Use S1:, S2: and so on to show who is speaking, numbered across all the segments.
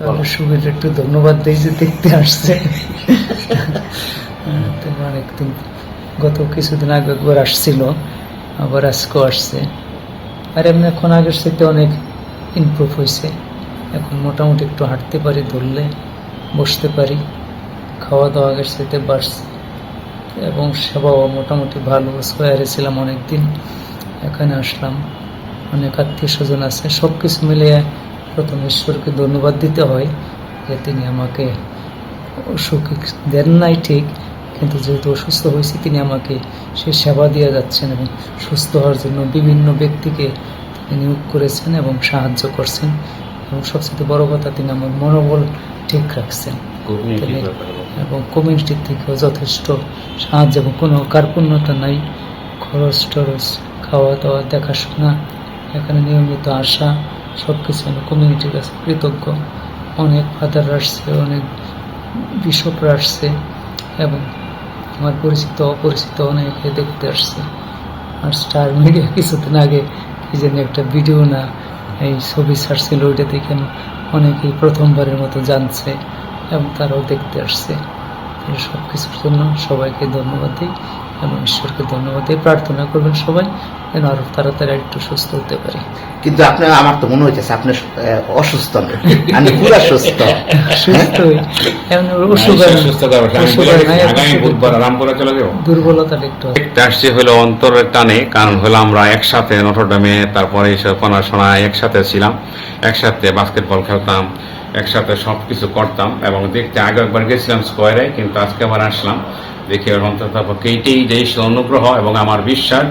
S1: তাহলে সুবীর একটু ধন্যবাদ দিই যে দেখতে আসছে। তোমার একদিন গত কিছুদিন আগে একবার আসছিল, আবার আজকেও আসছে। আর এমনি এখন আগের সাথে অনেক ইমপ্রুভ হয়েছে। এখন মোটামুটি একটু হাঁটতে পারি ধরলে বসতে পারি খাওয়া দাওয়া আগের সাথে বাড়ছে। এবং সেবাও মোটামুটি ভালো, স্কোয়ারে ছিলাম অনেকদিন, এখানে আসলাম। অনেক আত্মীয় স্বজন আছে সব কিছু মিলিয়ে প্রথম ঈশ্বরকে ধন্যবাদ দিতে হয় যে তিনি আমাকে অসুখ দেন নাই ঠিক কিন্তু যেহেতু অসুস্থ হয়েছি তিনি আমাকে সে সেবা দিয়ে যাচ্ছেন এবং সুস্থ হওয়ার জন্য বিভিন্ন ব্যক্তিকে তিনি নিয়োগ করেছেন এবং সাহায্য করছেন। এবং সবচেয়ে বড় কথা তিনি আমার মনোবল ঠিক রাখছেন। এবং কমিউনিটির থেকেও যথেষ্ট সাহায্য এবং কোনো কার্পণ্যতা নাই। খরচ টরচ খাওয়া দাওয়া দেখাশোনা এখানে নিয়মিত আসা সব কিছু আমি কমিউনিটির কাছে কৃতজ্ঞ। অনেক ফাদার আসছে, অনেক বিশপরা আসছে এবং আমার পরিচিত, অপরিচিত অনেকে দেখতে আসছে। আর স্টার মিডিয়া কিছুদিন আগে কি জানি একটা ভিডিও না, এই ছবি ছাড়ছিল, ওইটা দেখে অনেকেই প্রথমবারের মতো জানছে এবং তারাও দেখতে আসছে। সব কিছুর জন্য সবাইকে ধন্যবাদ দিই এবং ঈশ্বরকে ধন্যবাদ দিই প্রার্থনা করবেন সবাই যেন আরও তাড়াতাড়ি একটু সুস্থ হতে পারি।
S2: কিন্তু আপনার আমার তো মনে হইতেছে আপনি অসুস্থ নন আমি পুরা সুস্থ।
S1: সুস্থ অসুখ
S3: আগামী বুধবার আরাম করে চলে যাব।
S1: দুর্বলতাটা একটু আছে।
S3: দেখতে হলো অন্তরের টানে কারণ হলো আমরা একসাথে নটরডামে তারপরে এইসব পড়াশোনায় একসাথে ছিলাম একসাথে বাস্কেটবল খেলতাম একসাথে সব কিছু করতাম এবং দেখতে আগে একবার গেছিলাম স্কোয়ারে, কিন্তু আজকে আবার আসলাম। দেখি অন্তত এইটাই যে অনুগ্রহ এবং আমার বিশ্বাস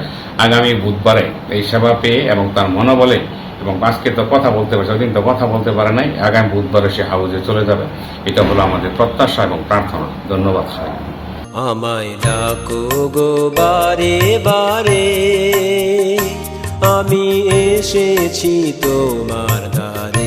S3: আগামী বুধবারে এই সেবা পেয়ে এবং তার মনোবলে এবং আজকে তো কথা বলতে পারছে কিন্তু কথা বলতে পারে নাই, আগামী বুধবারে সে হাউজে চলে যাবে। এটা হলো আমাদের প্রত্যাশা এবং প্রার্থনা। ধন্যবাদ সবাই
S4: আমায় ডাকো গো বারে বারে, আমি এসেছি তোমার দ্বারে।